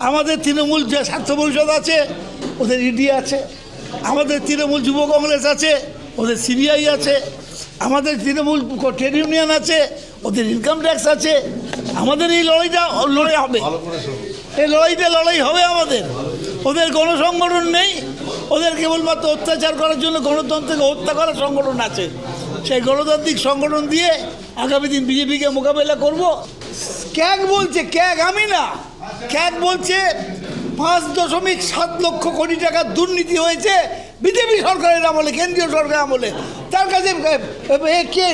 আমাদের তৃণমূল যে স্বার্থ পরিষদ আছে ওদের ইডি আছে। আমাদের তৃণমূল যুব কংগ্রেস আছে ওদের সিবিআই আছে। আমাদের তৃণমূল ট্রেড ইউনিয়ন আছে ওদের ইনকাম ট্যাক্স আছে। আমাদের এই লড়াইটা লড়াই হবে। এই লড়াইটা লড়াই হবে আমাদের। ওদের কোনো সংগঠন নেই। ওদের কেবলমাত্র অত্যাচার করার জন্য গণতন্ত্রকে হত্যা করার সংগঠন আছে। সেই গণতান্ত্রিক সংগঠন দিয়ে আগামী দিন বিজেপিকে মোকাবেলা করব। ক্যাগ বলছে ক্যাগ আমি না। ক্যাগ বলছে, পাঁচ দশমিক সাত লক্ষ কোটি টাকার দুর্নীতি হয়েছে, বিজেপি সরকারের আমলে, কেন্দ্রীয় সরকার আমলে। তার কাছে কে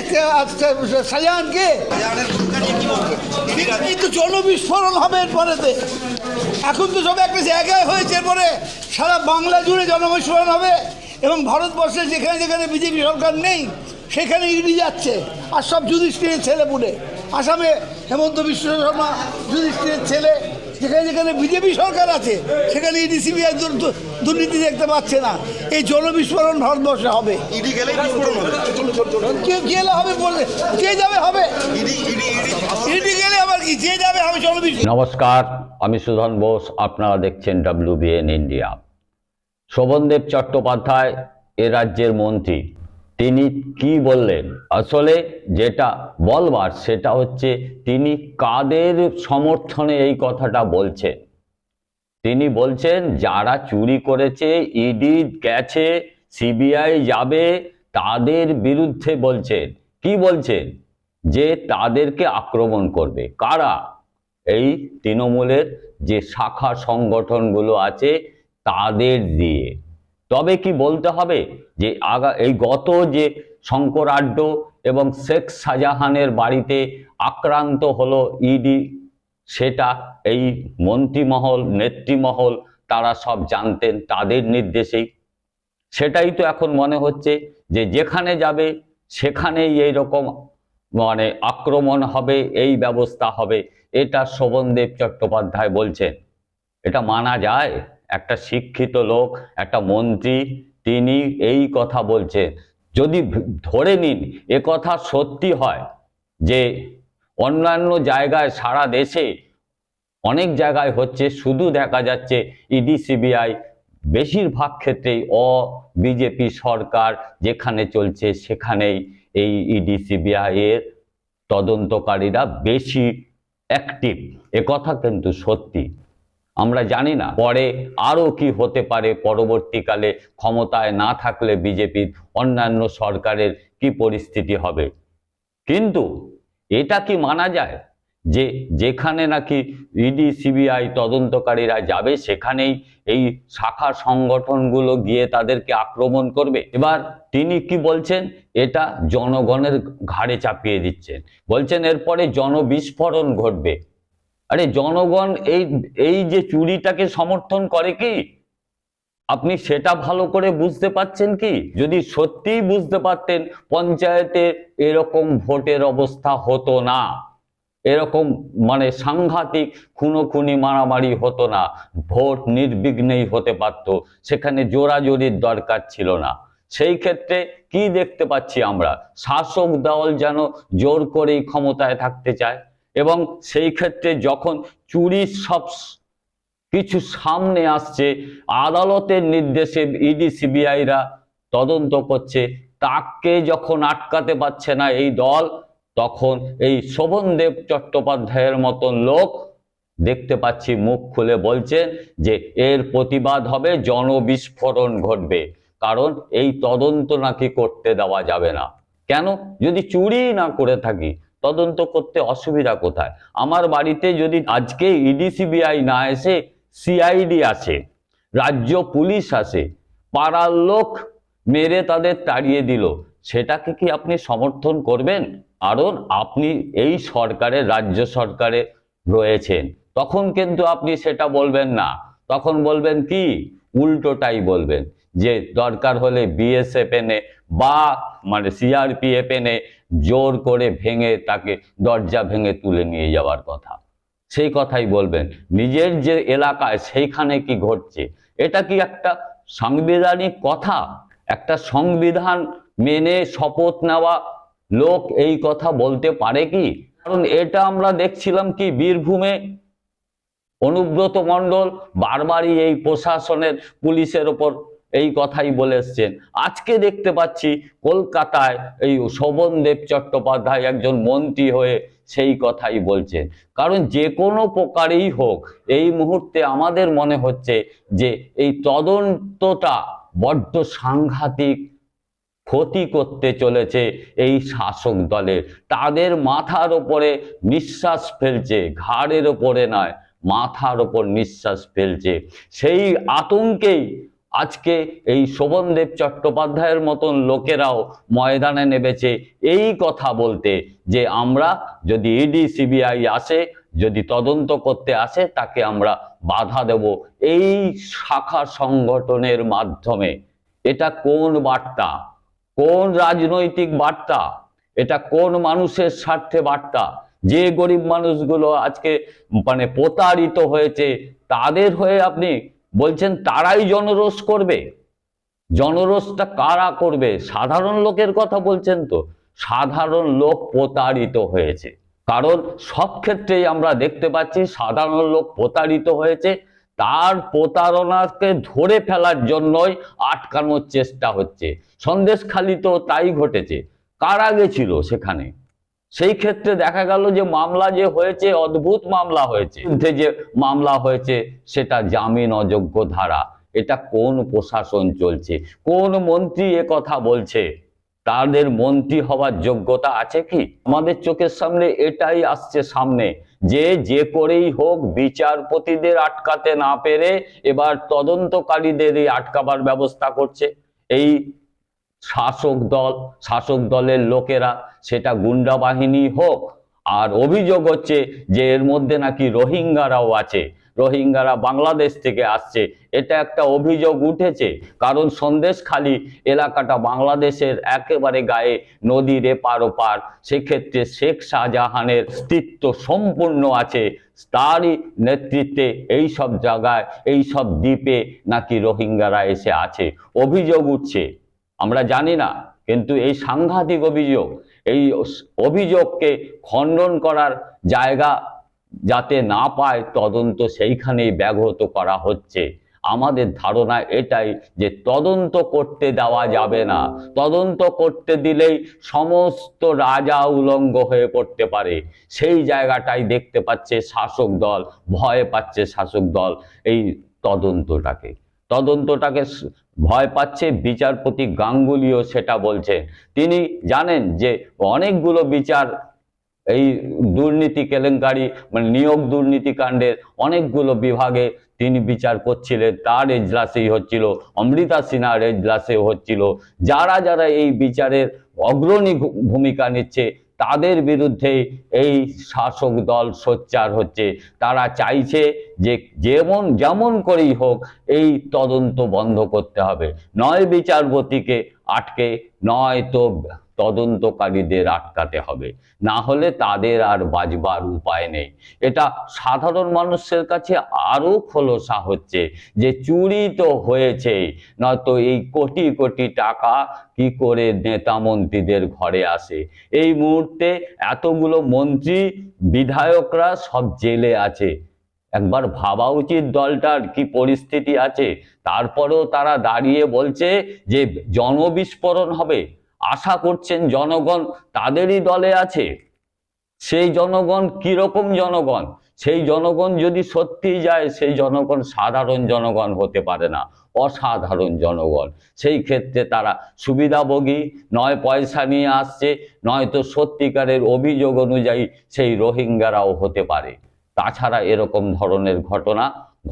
শাহজাহান কে এই জনবিস্ফোরণ হবে এরপরেতে এখন তো সব একটা জায়গায় হয়েছে এরপরে। সারা বাংলা জুড়ে জনবিস্ফোরণ হবে এবং ভারতবর্ষে যেখানে যেখানে বিজেপি সরকার নেই, সেখানে ইডি যাচ্ছে আর সব যুধিষ্ঠিরের ছেলে পুলে আসামে হেমন্ত বিশ্ব শর্মা, যুধিষ্ঠিরের ছেলে যেখানে যেখানে বিজেপি সরকার আছে সেখানে ইডি সিবিআই দুর্নীতি দেখতে পাচ্ছে না। এই জনবিস্ফোরণ ভারতবর্ষে হবে। ইডি গেলেই বিস্ফোরণ হবে কেউ গেলে হবে বললে? যে যাবে হবে? ইডি ইডি ইডি ইডি গেলে আবার কি? যে যাবে হবে নমস্কার আমি সুধন বোস আপনারা দেখছেন W B N India Sovandeb Chattopadhyay এ রাজ্যের মন্ত্রী। তিনি কি বললেন? আসলে যেটা বলবার সেটা হচ্ছে তিনি কাদের সমর্থনে এই কথাটা বলছেন? তিনি বলছেন, যারা চুরি করেছে ইডি গেছে সিবিআই যাবে, তাদের বিরুদ্ধে বলছেন। কি বলছেন? যে তাদেরকে আক্রমণ করবে। কারা? এই তৃণমূলের যে শাখা সংগঠনগুলো আছে, তাদের দিয়ে। তবে কি বলতে হবে যে আগা, এই গত যে শঙ্করাড্য এবং শেখ শাহজাহানের বাড়িতে আক্রান্ত হলো ইডি সেটা এই মন্ত্রীমহল, নেত্রীমহল, তারা সব জানতেন তাদের নির্দেশেই। সেটাই তো এখন মনে হচ্ছে যে যেখানে যাবে সেখানেই এই রকম মানে আক্রমণ হবে, এই ব্যবস্থা হবে, এটা শোভনদেব চট্টোপাধ্যায় বলছেন। এটা মানা যায়? একটা শিক্ষিত লোক, একটা মন্ত্রী, তিনি এই কথা বলছেন। যদি ধরে নিন, এ কথা সত্যি হয় যে অন্যান্য জায়গায় সারা দেশে অনেক জায়গায় হচ্ছে, শুধু দেখা যাচ্ছে ইডি সিবিআই বেশিরভাগ ক্ষেত্রেই অ বিজেপি সরকার যেখানে চলছে সেখানেই এই ইডি সিবিআই এর তদন্তকারীরা বেশি অ্যাক্টিভ কথা কিন্তু সত্যি। আমরা জানি না। পরে আরও কি হতে পারে? পরবর্তীকালে ক্ষমতায় না থাকলে বিজেপির অন্যান্য সরকারের কি পরিস্থিতি হবে? কিন্তু এটা কি মানা যায় যে যেখানে নাকি ইডি, সিবিআই তদন্তকারীরা যাবে, সেখানেই এই শাখা সংগঠনগুলো গিয়ে তাদেরকে আক্রমণ করবে? এবার তিনি কি বলছেন? এটা জনগণের ঘাড়ে চাপিয়ে দিচ্ছেন। বলছেন, এরপরে জনবিস্ফোরণ ঘটবে। আরে জনগণ এই এই যে চুরিটাকে সমর্থন করে কি? আপনি সেটা ভালো করে বুঝতে পাচ্ছেন কি? যদি সত্যিই বুঝতে পারতেন পঞ্চায়েতে এরকম ভোটের অবস্থা হতো না। এরকম মানে সাংঘাতিক খুনোখুনি মারামারি হতো না। ভোট নির্বিঘ্নেই হতে পারত। সেখানে জোরাজোরির দরকার ছিল না। সেই ক্ষেত্রে কি দেখতে পাচ্ছি আমরা? শাসক দল যেন জোর করেই ক্ষমতায় থাকতে চায়। এবং সেই ক্ষেত্রে যখন চুরির সব কিছু সামনে আসছে, আদালতের নির্দেশে ইডি, সিবিআইরা তদন্ত করছে, তাকে যখন আটকাতে পারছে না এই দল, তখন এই শোভনদেব চট্টোপাধ্যায়ের মতন লোক দেখতে পাচ্ছি, মুখ খুলে বলছেন যে এর প্রতিবাদ হবে, জনবিস্ফোরণ ঘটবে। কারণ এই তদন্ত নাকি করতে দেওয়া যাবে না। কেন? যদি চুরি না করে থাকি তদন্ত করতে অসুবিধা কোথায়? আমার বাড়িতে যদি আজকে ইডি সিবিআই না এসে সিআইডি আছে রাজ্য পুলিশ আসে, পাড়ার লোক মেরে তাদের তাড়িয়ে দিল, সেটাকে কি আপনি সমর্থন করবেন? কারণ আপনি এই সরকারে রাজ্য সরকারে রয়েছেন। তখন কিন্তু আপনি সেটা বলবেন না। তখন বলবেন কি? উল্টোটাই বলবেন যে দরকার হলে বিএসএফ এনে বা মানে সিআরপিএফ এনে জোর করে ভেঙে তাকে দরজা ভেঙে তুলে নিয়ে যাওয়ার কথা। সেই কথাই বলবেন। নিজের যে এলাকায় সেইখানে কি ঘটছে? এটা কি একটা সাংবিধানিক কথা? একটা সংবিধান মেনে শপথ নেওয়া লোক এই কথা বলতে পারে কি? কারণ এটা আমরা দেখছিলাম কি বীরভূমে অনুব্রত মণ্ডল বারবারই এই প্রশাসনের পুলিশের ওপর এই কথাই বলে এসছেন। আজকে দেখতে পাচ্ছি কলকাতায় এই শোভনদেব চট্টোপাধ্যায় একজন মন্ত্রী হয়ে সেই কথাই বলছেন। কারণ যে কোনো প্রকারেই হোক, এই মুহূর্তে আমাদের মনে হচ্ছে যে এই তদন্তটা বড্ড সাংঘাতিক ক্ষতি করতে চলেছে এই শাসক দলের। তাদের মাথার ওপরে নিঃশ্বাস ফেলছে, ঘাড়ের ওপরে নয়, মাথার ওপর নিঃশ্বাস ফেলছে। সেই আতঙ্কেই আজকে এই শোভনদেব চট্টোপাধ্যায়ের মতন লোকেরাও ময়দানে নেমেছে এই কথা বলতে যে আমরা যদি ইডি সিবিআই আসে, যদি তদন্ত করতে আসে, তাকে আমরা বাধা দেব। এই শাখা সংগঠনের মাধ্যমে। এটা কোন বার্তা? কোন রাজনৈতিক বার্তা? এটা কোন মানুষের স্বার্থে বার্তা? যে গরিব মানুষগুলো আজকে মানে প্রতারিত হয়েছে, তাদের হয়ে আপনি বলছেন, তারাই জনরোষ করবে। জনরোষটা কারা করবে? সাধারণ লোকের কথা বলছেন তো। সাধারণ লোক প্রতারিত হয়েছে। কারণ সব ক্ষেত্রেই আমরা দেখতে পাচ্ছি, সাধারণ লোক প্রতারিত হয়েছে। তার প্রতারণাকে ধরে ফেলার জন্যই আটকানোর চেষ্টা হচ্ছে। সন্দেশখালিতেও তাই ঘটেছে। কারা গেছিল সেখানে? সেই ক্ষেত্রে দেখা গেল যে মামলা যে হয়েছে, অদ্ভুত মামলা হয়েছে। যে মামলা হয়েছে, সেটা জামিন অযোগ্য ধারা। এটা কোন প্রশাসন চলছে? কোন মন্ত্রী এ কথা বলছে? তাদের মন্ত্রী হওয়ার যোগ্যতা আছে কি? আমাদের চোখের সামনে এটাই আসছে সামনে। যে যে করেই হোক, বিচারপতিদের আটকাতে না পেরে এবার তদন্তকারীদেরই আটকাবার ব্যবস্থা করছে। এই শাসক দল, শাসক দলের লোকেরা সেটা গুন্ডা বাহিনী হোক। আর অভিযোগ হচ্ছে যে এর মধ্যে নাকি রোহিঙ্গারাও আছে। রোহিঙ্গারা বাংলাদেশ থেকে আসছে। এটা একটা অভিযোগ উঠেছে। কারণ সন্দেশখালী এলাকাটা বাংলাদেশের একেবারে গায়ে নদীর এপার ওপার। সেক্ষেত্রে শেখ শাহজাহানের অস্তিত্ব সম্পূর্ণ আছে। তারই নেতৃত্বে এই সব জায়গায় এই সব দ্বীপে নাকি রোহিঙ্গারা এসে আছে। অভিযোগ উঠছে। আমরা জানি না, কিন্তু এই সাংঘাতিক অভিযোগ এই অভিযোগকে খণ্ডন করার জায়গা যাতে না পায়, তদন্ত সেইখানেই ব্যাঘত করা হচ্ছে। আমাদের ধারণা এটাই যে তদন্ত করতে দেওয়া যাবে না। তদন্ত করতে দিলেই সমস্ত রাজা উলঙ্গ হয়ে পড়তে পারে। সেই জায়গাটাই দেখতে পাচ্ছে শাসক দল, ভয় পাচ্ছে শাসক দল এই তদন্তটাকে। তদন্তটাকে ভয় পাচ্ছে বিচারপতি গাঙ্গুলিও সেটা বলছে। তিনি জানেন যে অনেকগুলো বিচার এই দুর্নীতি কেলেঙ্কারি মানে নিয়োগ দুর্নীতি কাণ্ডের অনেকগুলো বিভাগে তিনি বিচার করছিলেন। তার এজলাসেই হচ্ছিল, অমৃতা সিনহার এজলাসে হচ্ছিল। যারা যারা এই বিচারের অগ্রণী ভূমিকা নিচ্ছে তাদের বিরুদ্ধে এই শাসক দল সোচ্চার হচ্ছে। তারা চাইছে যে যেমন যেমন করেই হোক এই তদন্ত বন্ধ করতে হবে। নয় বিচারপতিকে আটকে, নয় তো তদন্তকারীদের আটকাতে হবে। না হলে তাদের আর বাজবার উপায় নেই। এটা সাধারণ মানুষের কাছে আরও খোলসা হচ্ছে যে চুরি তো হয়েছে, নয়তো এই কোটি কোটি টাকা কি করে নেতা মন্ত্রীদের ঘরে আসে? এই মুহূর্তে এতগুলো মন্ত্রী, বিধায়করা সব জেলে আছে। একবার ভাবা উচিত দলটার কি পরিস্থিতি আছে। তারপরেও তারা দাঁড়িয়ে বলছে যে জনবিস্ফোরণ হবে। আশা করছেন জনগণ তাদেরই দলে আছে। সেই জনগণ কীরকম জনগণ? সেই জনগণ যদি সত্যি যায়, সেই জনগণ সাধারণ জনগণ হতে পারে না, অসাধারণ জনগণ। সেই ক্ষেত্রে তারা সুবিধাভোগী, নয় পয়সা নিয়ে আসছে, নয়তো সত্যিকারের অভিযোগ অনুযায়ী সেই রোহিঙ্গারাও হতে পারে। তাছাড়া এরকম ধরনের ঘটনা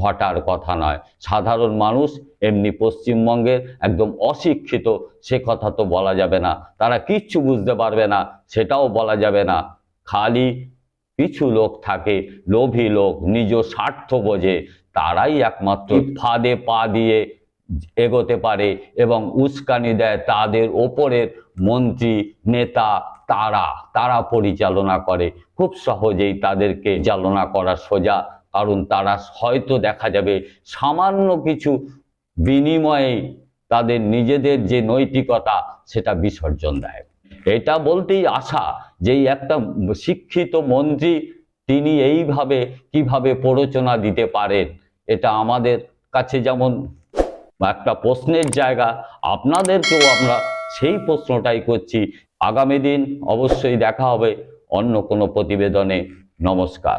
ঘটার কথা নয়। সাধারণ মানুষ এমনি পশ্চিমবঙ্গের একদম অশিক্ষিত সে কথা তো বলা যাবে না। তারা কিচ্ছু বুঝতে পারবে না সেটাও বলা যাবে না। খালি কিছু লোক থাকে লোভী লোক নিজ স্বার্থ বোঝে তারাই একমাত্র ফাঁদে পা দিয়ে এগোতে পারে এবং উস্কানি দেয় তাদের ওপরের মন্ত্রী নেতা তারা। তারা পরিচালনা করে। খুব সহজেই তাদেরকে চালনা করা সোজা। কারণ তারা হয়তো দেখা যাবে সামান্য কিছু বিনিময়ে তাদের নিজেদের যে নৈতিকতা, সেটা বিসর্জন দেয় এটা বলতেই আশা যে একটা শিক্ষিত মন্ত্রী তিনি এইভাবে কীভাবে প্ররোচনা দিতে পারেন, এটা আমাদের কাছে যেমন একটা প্রশ্নের জায়গা, আপনাদেরকেও আমরা সেই প্রশ্নটাই করছি। আগামী দিন অবশ্যই দেখা হবে অন্য কোনো প্রতিবেদনে। নমস্কার।